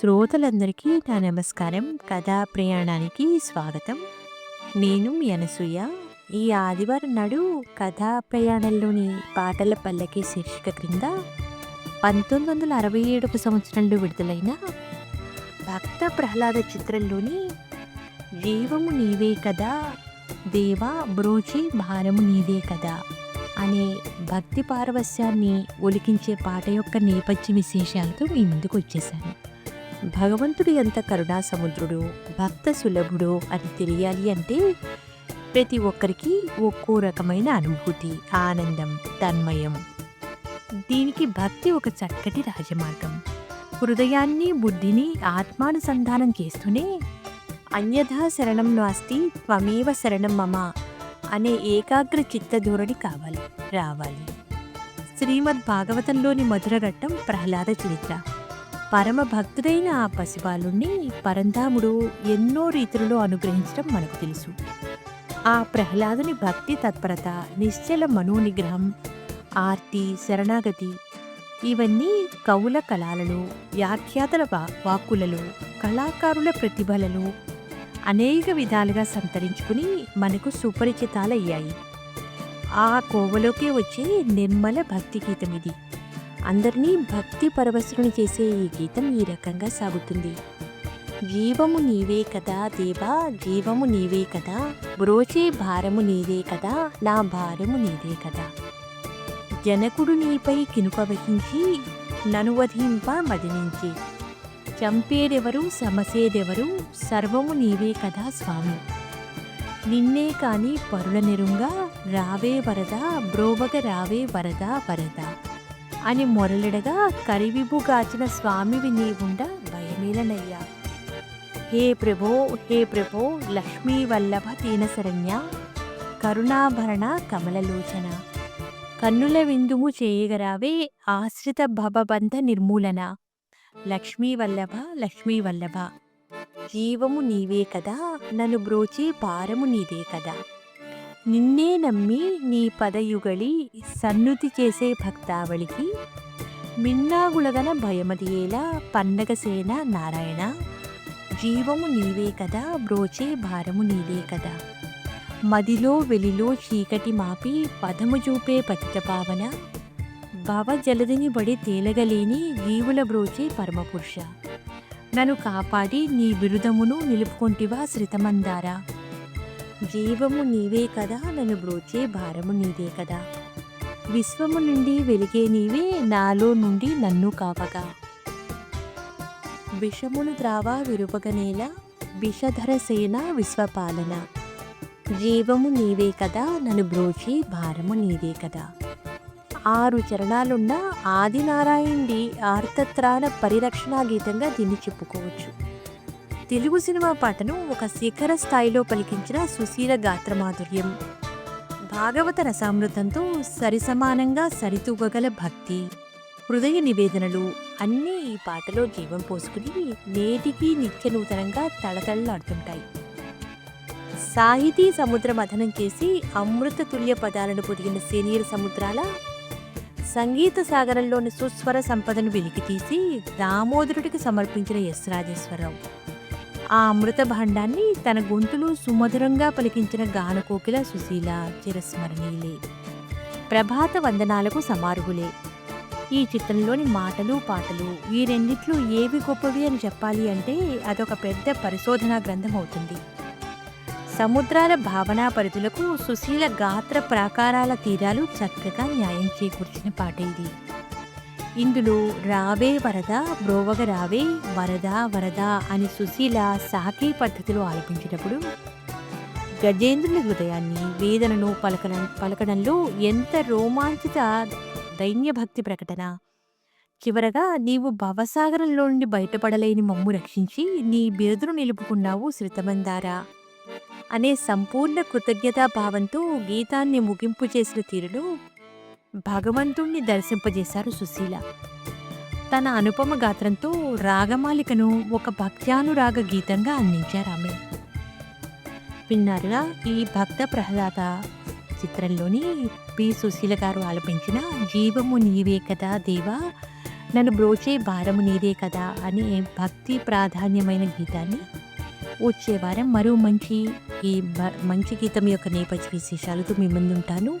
శ్రోతలందరికీ నా నమస్కారం. కథా ప్రయాణానికి స్వాగతం. నేను యనసూయ అనసూయ. ఈ ఆదివారం నాడు కథా ప్రయాణంలోని పాటల పల్లకి శీర్షిక క్రింద పంతొమ్మిది వందల అరవై ఏడవ సంవత్సరంలో విడుదలైన భక్త ప్రహ్లాద చిత్రంలోని జీవము నీవే కదా దేవా బ్రోచి భారము నీదే కదా అనే భక్తి పారవస్యాన్ని ఒలికించే పాట యొక్క నేపథ్య విశేషాలతో మీ ముందుకు వచ్చేసాను. భగవంతుడు ఎంత కరుణా సముద్రుడు భక్త సులభుడు అని తెలియాలి అంటే ప్రతి ఒక్కరికి ఒక్కో రకమైన అనుభూతి ఆనందం తన్మయం. దీనికి భక్తి ఒక చక్కటి రాజమార్గం. హృదయాన్ని బుద్ధిని ఆత్మానుసంధానం చేస్తూనే అన్యథా శరణం నాస్తి త్వమేవ శరణం మమ అనే ఏకాగ్ర చిత్త ధోరణి కావాలి రావాలి. శ్రీమద్ భాగవతంలోని మధురఘట్టం ప్రహ్లాద చరిత్ర. పరమ భక్తుడైన ఆ పసిబాలుణ్ణి పరంధాముడు ఎన్నో రీతులలో అనుగ్రహించడం మనకు తెలుసు. ఆ ప్రహ్లాదుని భక్తి తత్పరత నిశ్చల మనోనిగ్రహం ఆర్తి శరణాగతి ఇవన్నీ కవుల కళాలలో వ్యాఖ్యాతల వా- వాక్కులలో కళాకారుల ప్రతిభలలో అనేక విధాలుగా సంతరించుకుని మనకు సుపరిచితాలయ్యాయి. ఆ కోవలోకి వచ్చే నిర్మల భక్తి గీతం ఇది అందరినీ భక్తి పరవశుని చేసే ఈ గీతం ఈ రకంగా సాగుతుంది. జీవము నీవే కదా దేవా జీవము నీవే కదా. బ్రోచే భారము నీదే కదా నా భారము నీదే కదా. జనకుడు నీపై కినుక వహించి నను వధింప మదినించి. చంపేదెవరు సమసేదెవరు సర్వము నీవే కదా స్వామి. నిన్నే కాని పరుల నెరుంగా రావే వరద బ్రోవగ రావే వరద వరద. అని మొరలిడగా కరివిబుగాచిన స్వామివి నీవుండ భయమేలనయ్యా. హే ప్రభో హే ప్రభో లక్ష్మీ వల్లభ దీనశరణ్య కరుణాభరణ కమలలోచన. కన్నుల విందుము చేయగరావే ఆశ్రిత భవబంధ నిర్మూలన. లక్ష్మీ వల్లభ లక్ష్మీ వల్లభ. జీవము నీవే కదా నన్ను బ్రోచి పారము నీదే కదా. నిన్నే నమ్మి నీ పదయుగళి సన్నుతి చేసే భక్తావళికి మిన్నాగులగన భయమదియేలా పండగసేన నారాయణ. జీవము నీవే కదా బ్రోచే భారము నీదే కదా. మదిలో వెలిలో చీకటి మాపి పదము చూపే పతిత పావన. భవ జలదిని బడి తేలగలేని జీవుల బ్రోచే పరమపురుష. నన్ను కాపాడి నీ బిరుదమును నిలుపుకొంటివా శ్రితమందారా. జీవము నీవే కదా నన్ను బ్రోచే భారము నీదే కదా. విశ్వము నుండి వెలిగే నీవే నాలో నుండి నన్ను కావగా. విషమును త్రావా విరుపగనేల విషధర సేన విశ్వపాలన. జీవము నీవే కదా నన్ను బ్రోచి భారము నీదే కదా. ఆరు చరణాలున్న ఆదినారాయణుడి ఆర్తత్రాణ పరిరక్షణా గీతంగా దీన్ని చెప్పుకోవచ్చు. తెలుగు సినిమా పాటను ఒక శిఖర స్థాయిలో పలికించిన సుశీల గాత్రమాధుర్యం. భాగవత రసామృతంతో సరిసమానంగా సరితూగగల భక్తి హృదయ నివేదనలు అన్నీ ఈ పాటలో జీవం పోసుకుని నేటికి నిత్య నూతనంగా తళతళలాడుతుంటాయి. సాహితీ సముద్ర మథనం చేసి అమృత తుల్య పదాలను పొదిగిన సీనియర్ సముద్రాల సంగీత సాగరంలోని సుస్వర సంపదను వెలికితీసి దామోదరుడికి సమర్పించిన ఎస్ రాజేశ్వరరావు. ఆ అమృత భాండాన్ని తన గొంతులో సుమధురంగా పలికించిన గానకోకిల సుశీల చిరస్మరణీయులే. ప్రభాత వందనాలకు సమార్హులే. ఈ చిత్రంలోని మాటలు పాటలు ఈ రెండిట్లో ఏవి గొప్పవి అని చెప్పాలి అంటే అదొక పెద్ద పరిశోధనా గ్రంథం అవుతుంది. సముద్రాల భావనా పరిధులకు సుశీల గాత్ర ప్రాకారాల తీరాలు చక్కగా న్యాయం చేకూర్చిన పాట ఇది. ఇందులో రావే వరద బ్రోవగ రావే వరద వరద అని సుశీల సాకే పద్ధతిలో ఆలపించినప్పుడు గజేంద్రుని హృదయాన్ని వేదనను పలకన పలకడంలో ఎంత రోమాంచిత దైన్యభక్తి ప్రకటన. చివరగా నీవు భవసాగరంలో నుండి బయటపడలేని మమ్ము రక్షించి నీ బిరుదును నిలుపుకున్నావు శృతమందారా అనే సంపూర్ణ కృతజ్ఞతా భావంతో గీతాన్ని ముగింపు చేసిన తీరులో భగవంతుణ్ణి దర్శింపజేశారు సుశీల. తన అనుపమ గాత్రంతో రాగమాలికను ఒక భక్త్యానురాగ గీతంగా అందించారు ఆమె. విన్నారుగా ఈ భక్త ప్రహ్లాద చిత్రంలోని పి. సుశీల గారు ఆలపించిన జీవము నీవే కదా దేవా నన్ను బ్రోచే భారము నీదే కదా అనే భక్తి ప్రాధాన్యమైన గీతాన్ని వచ్చే వారం మరో మంచి ఈ బ- మంచి గీతం యొక్క నేపథ్య విశేషాలతో మీ ముందుంటాను.